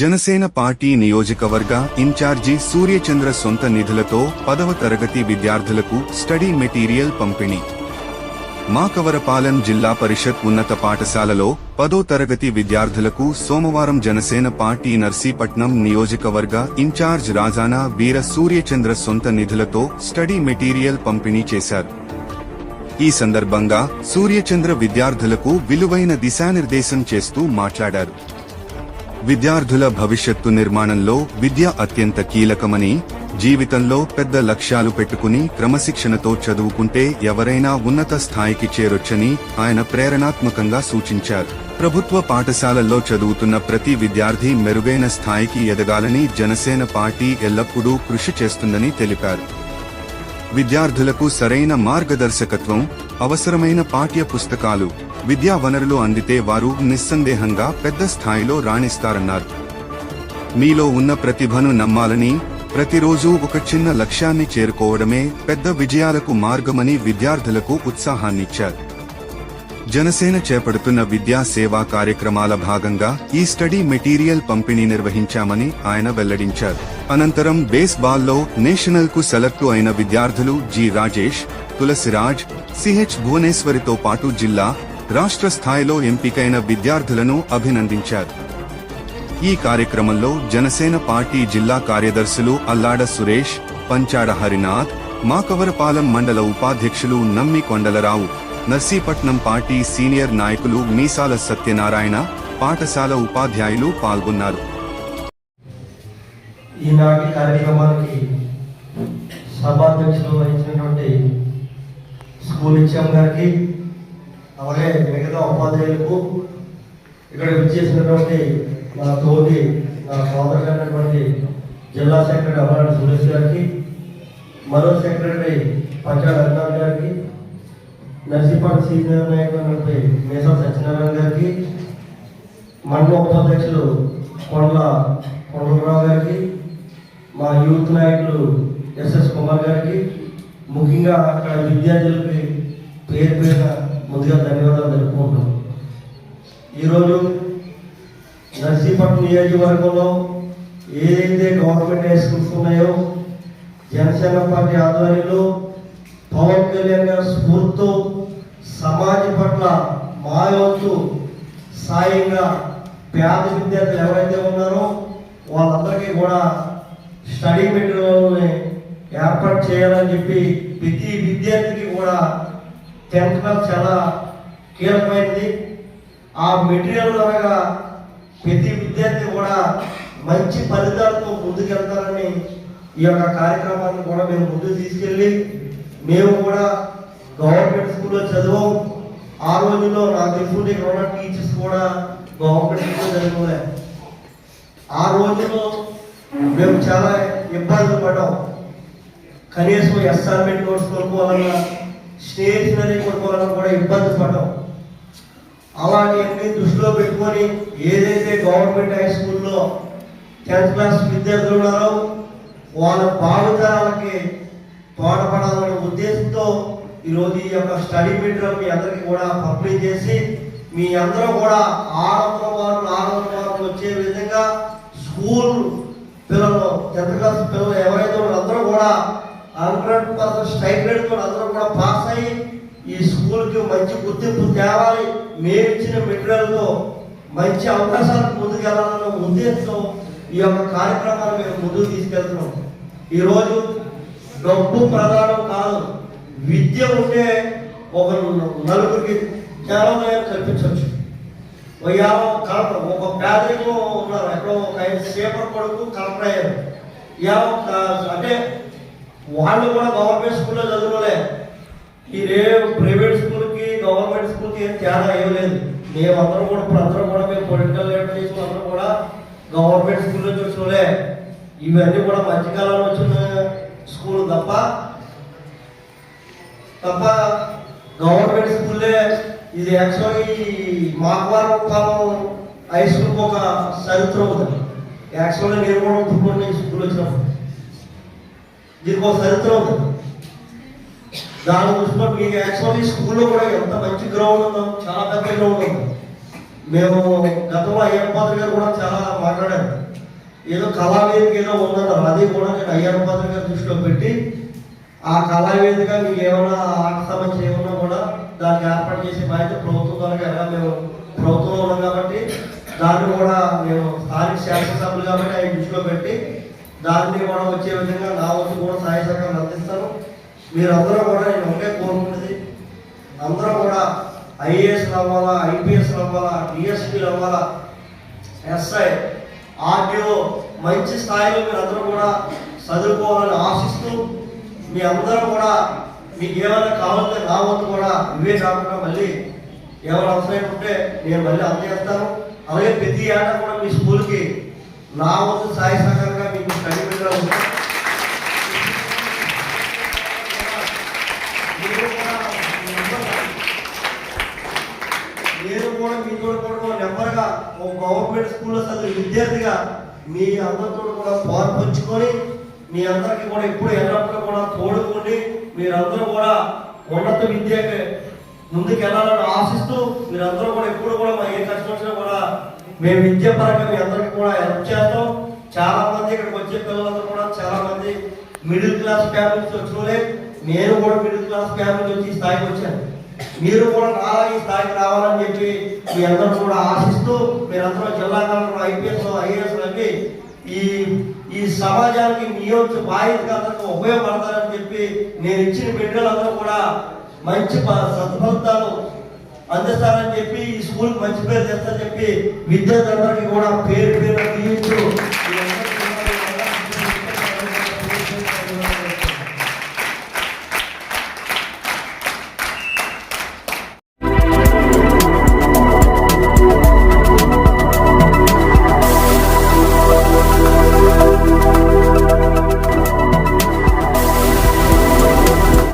Janasena party నియోజకవర్గ incharge Suryachandra సొంత నిధులతో పదవ తరగతి విద్యార్థులకు స్టడీ మెటీరియల్ పంపిణీ. మాకవరపాలెం జిల్లా పరిషత్ ఉన్నత పాఠశాలలో పదో తరగతి విద్యార్థులకు సోమవారం జనసేన పార్టీ నర్సీపట్నం నియోజకవర్గ ఇన్ఛార్జ్ రాజానా వీర సూర్యచంద్ర సొంత నిధులతో స్టడీ మెటీరియల్ పంపిణీ చేశారు. ఈ సందర్భంగా సూర్యచంద్ర విద్యార్థులకు విలువైన దిశానిర్దేశం చేస్తూ మాట్లాడారు. విద్యార్థుల భవిష్యత్తు నిర్మాణంలో విద్య అత్యంత కీలకమని జీవితంలో పెద్ద లక్ష్యాలు పెట్టుకుని క్రమశిక్షణతో చదువుకుంటే ఎవరైనా ఉన్నత స్థాయికి చేరొచ్చని ఆయన ప్రేరణాత్మకంగా సూచించారు. ప్రభుత్వ పాఠశాలల్లో చదువుతున్న ప్రతి విద్యార్థి మెరుగైన స్థాయికి ఎదగాలని జనసేన పార్టీ ఎల్లప్పుడూ కృషి చేస్తుందని తెలిపారు. విద్యార్థులకు సరైన మార్గదర్శకత్వం అవసరమైన పాఠ్య పుస్తకాలు విద్యా వనరులు అందితే వారు నిస్సందేహంగా పెద్ద స్థాయిలో రాణిస్తారన్నారు. మీలో ఉన్న ప్రతిభను నమ్మాలని ప్రతిరోజు ఒక చిన్న లక్ష్యాన్ని చేరుకోవడమే పెద్ద విజయాలకు మార్గమని విద్యార్థులకు ఉత్సాహాన్నిచ్చారు. జనసేన చేపడుతున్న విద్యా సేవా కార్యక్రమాల భాగంగా ఈ స్టడీ మెటీరియల్ పంపిణీ నిర్వహించామని ఆయన వెల్లడించారు. అనంతరం బేస్ బాల్లో నేషనల్కు సెలెక్ట్ అయిన విద్యార్థులు జి రాజేష్ తులసిరాజ్ సిహెచ్ భువనేశ్వరితో పాటు జిల్లా రాష్ట్ర స్థాయిలో ఎంపికైన విద్యార్థులను అభినందించారు. ఈ కార్యక్రమంలో జనసేన పార్టీ జిల్లా కార్యదర్శులు అల్లాడ సురేష్ పంచాడ హరినాథ్ మాకవరపాలెం మండల ఉపాధ్యక్షులు నమ్మి కొండలరావు నర్సీపట్నం పార్టీ సీనియర్ నాయకులు మీసాల సత్యనారాయణ పాఠశాల ఉపాధ్యాయులు పాల్గొన్నారు. ఈనాటి కార్యక్రమానికి సభాధ్యక్షులు వహించినటువంటి స్కూల్ ఇచ్చాం గారికి అలాగే మిగతా ఉపాధ్యాయులకు ఇక్కడ విచ్చేసినటువంటి నా తోటి నా సోదరుడైనటువంటి జిల్లా సెక్రటరీ అమరాడు సురేష్ గారికి మరో సెక్రటరీ పంచాయత్ అధికారి గారికి నర్సీపాటి సీనియర్ నాయకుడు మేసా సత్యనారాయణ గారికి మండల ఉపాధ్యక్షులు కొండల కొండలరావు గారికి మా యూత్ నాయకులు ఎస్ఎస్ కుమార్ గారికి ముఖ్యంగా అక్కడ విద్యార్థులకి పేరు పేరున ముందుగా ధన్యవాదాలు తెలుపుకుంటున్నాం. ఈరోజు నర్సీపట్నం నియోజకవర్గంలో ఏదైతే గవర్నమెంట్ హై స్కూల్స్ ఉన్నాయో జనసేన పార్టీ ఆధ్వర్యంలో పవన్ కళ్యాణ్ గారి స్ఫూర్తితో సమాజం పట్ల మా వంతు సాయంగా పేద విద్యార్థులు ఎవరైతే ఉన్నారో వాళ్ళందరికీ కూడా స్టడీ మెటీరియల్ని ఏర్పాటు చేయాలని చెప్పి ప్రతి విద్యార్థికి కూడా టెన్త్ క్లాస్ చాలా కీలకమైనది. ఆ మెటీరియల్ ద్వారా ప్రతి విద్యార్థి కూడా మంచి ఫలితాలతో ముందుకెళ్తారని ఈ యొక్క కార్యక్రమాన్ని కూడా మేము ముందుకు తీసుకెళ్ళి మేము కూడా గవర్నమెంట్ స్కూల్లో చదివాం. ఆ రోజుల్లో నాకు తెలుసుకుంటే ఇక్కడ ఉన్న టీచర్స్ కూడా గవర్నమెంట్ స్కూల్లో చదువుకోలే ఆ రోజుల్లో మేము చాలా ఇబ్బందులు పడ్డాం. కనీసం ఎస్ఆర్మెంట్ నోట్స్ కొనుక్కోవాలన్నా స్టేషనరీ కొనుక్కోవాలన్నా కూడా ఇబ్బంది పడ్డాం. అలాంటివన్నీ దృష్టిలో పెట్టుకొని ఏదైతే గవర్నమెంట్ హై స్కూల్లో టెన్త్ క్లాస్ విద్యార్థులు ఉన్నారో వాళ్ళ భావితరాలకి తోడ్పడాలనే ఉద్దేశంతో ఈరోజు ఈ యొక్క స్టడీ మెటీరియల్ మీ అందరికీ కూడా పంపిణీ చేసి మీ అందరూ కూడా ఆ వందల వారు ఆరు వందల వారు వచ్చే విధంగా స్కూల్ పిల్లలు టెన్త్ క్లాస్ పిల్లలు ఎవరైతే ఉన్నారో అందరూ కూడా హండ్రెడ్ పర్సెంట్ స్టైగ్రేడ్తో అందరూ కూడా పాస్ అయ్యి ఈ స్కూల్కి మంచి గుర్తింపు తేవాలి. మేము ఇచ్చిన మెటీరియల్తో మంచి అవకాశాలకు ముందుకెళ్ళాలన్న ఉద్దేశంతో ఈ యొక్క కార్యక్రమాన్ని మేము ముందుకు తీసుకెళ్తున్నాం. ఈరోజు డబ్బు ప్రధానం కాదు విద్య ఉంటే ఒక నలుగురికి జ్ఞానోదయం కల్పించవచ్చు. యాభై కలప ఒక పేదరికం ఉన్నారు. ఎక్కడో ఒక ఐదు సేపర్ కొడుకు కలెక్టర్ అయ్యారు. యాభై అంటే వాళ్ళు కూడా గవర్నమెంట్ స్కూల్లో చదువులే ఈ రే ప్రైవేట్ స్కూల్కి గవర్నమెంట్ స్కూల్కి ఏం తేడా ఇవ్వలేదు మేమందరం కూడా ఇప్పుడు అందరం కూడా మేము పొలిటికల్ లీడర్ చేసిన అందరం కూడా గవర్నమెంట్ స్కూల్లో చూసుకోలే. ఇవన్నీ కూడా మధ్యకాలంలో వచ్చిన స్కూల్ తప్ప తప్ప గవర్నమెంట్ స్కూల్లే ఇది యాక్చువల్లీ మాకవరం కాలం హై స్కూల్కి ఒక చరిత్ర ఉంది యాక్చువల్గా నేను కూడా ఇప్పుడు స్కూల్ వచ్చినప్పుడు. దీనికి ఒక చరిత్ర ఉంది. దాని చూసినప్పుడు మీకు యాక్చువల్లీ స్కూల్లో కూడా ఎంత మంచి గ్రౌండ్ ఉందో చాలా పెద్ద గ్రౌండ్ ఉంది. మేము గతంలో అయ్యప్ప పాత్ర గారు కూడా చాలా మాట్లాడారు. ఏదో కళావేదిక ఏదో ఉందన్నారు. అది కూడా నేను అయ్యప్ప పాత్ర గారి దృష్టిలో పెట్టి ఆ కళావేదిక మీకు ఏమైనా ఆట సంబంధించి ఏమన్నా కూడా దానికి ఏర్పాటు చేసే బాధ్యత ప్రభుత్వం ద్వారా ఎలా మేము ప్రభుత్వంలో ఉన్నాం కాబట్టి దాన్ని కూడా మేము స్థానిక శాసనసభలు కాబట్టి ఆయన దృష్టిలో పెట్టి దాన్ని మనం వచ్చే విధంగా నా వంతు కూడా సహాయ సహకారం అందిస్తాను. మీరందరూ కూడా నేను ఒకే కోరుకున్నది అందరూ కూడా ఐఏఎస్ అవ్వాలా ఐపీఎస్ అవ్వాలా డిఎస్పీలు అవ్వాలా ఎస్ఐ ఆర్టీఓ మంచి స్థాయిలో మీరు అందరూ కూడా చదువుకోవాలని ఆశిస్తూ మీ అందరూ కూడా మీకు ఏమైనా కావాలంటే నా వంతు కూడా ఇవే కాకుండా మళ్ళీ ఏమైనా అవసరం ఉంటే నేను మళ్ళీ అందజేస్తాను. అలాగే ప్రతి ఏటా కూడా మీ స్కూల్కి నా వంతు సాయి సహకారం నేను కూడా మీతో కూడా నెంబర్గా ఒక గవర్నమెంట్ స్కూల్లో చదివే విద్యార్థిగా మీ అందరితో కూడా పాలు పంచుకొని మీ అందరికీ కూడా ఎప్పుడు ఎల్లప్పుడూ కూడా తోడుకుండి మీరందరూ కూడా ఉన్నత విద్యకి ముందుకు వెళ్ళాలని ఆశిస్తూ మీరందరూ కూడా ఎప్పుడు కూడా మా ఏ కష్టం వచ్చినా కూడా మేము విద్యాపరంగా మీ అందరికీ కూడా హెల్ప్ చేస్తాం. చాలా మంది ఇక్కడికి వచ్చే పిల్లలందరూ కూడా చాలా మంది మిడిల్ క్లాస్ ఫ్యామిలీస్ నుంచి నేను కూడా మిడిల్ క్లాస్ ఫ్యామిలీ నుంచి ఈ స్థాయికి వచ్చాను. మీరు కూడా నాలా ఈ స్థాయికి రావాలని చెప్పి మీ అందరూ కూడా ఆశిస్తూ మీరందరూ జిల్లా కలెక్టర్ ఐపీఎస్ ఐఏఎస్ అవి ఈ ఈ సమాజానికి మీ యొక్క బాధ్యతగా ఉపయోగపడతారని చెప్పి నేను ఇచ్చిన బిడ్డలందరూ కూడా మంచి ప- సత్ఫలితాలు అందిస్తారని చెప్పి ఈ స్కూల్ మంచి పేరు తెస్తారని చెప్పి విద్యార్థులందరికీ కూడా పేరు పేరు దీవించు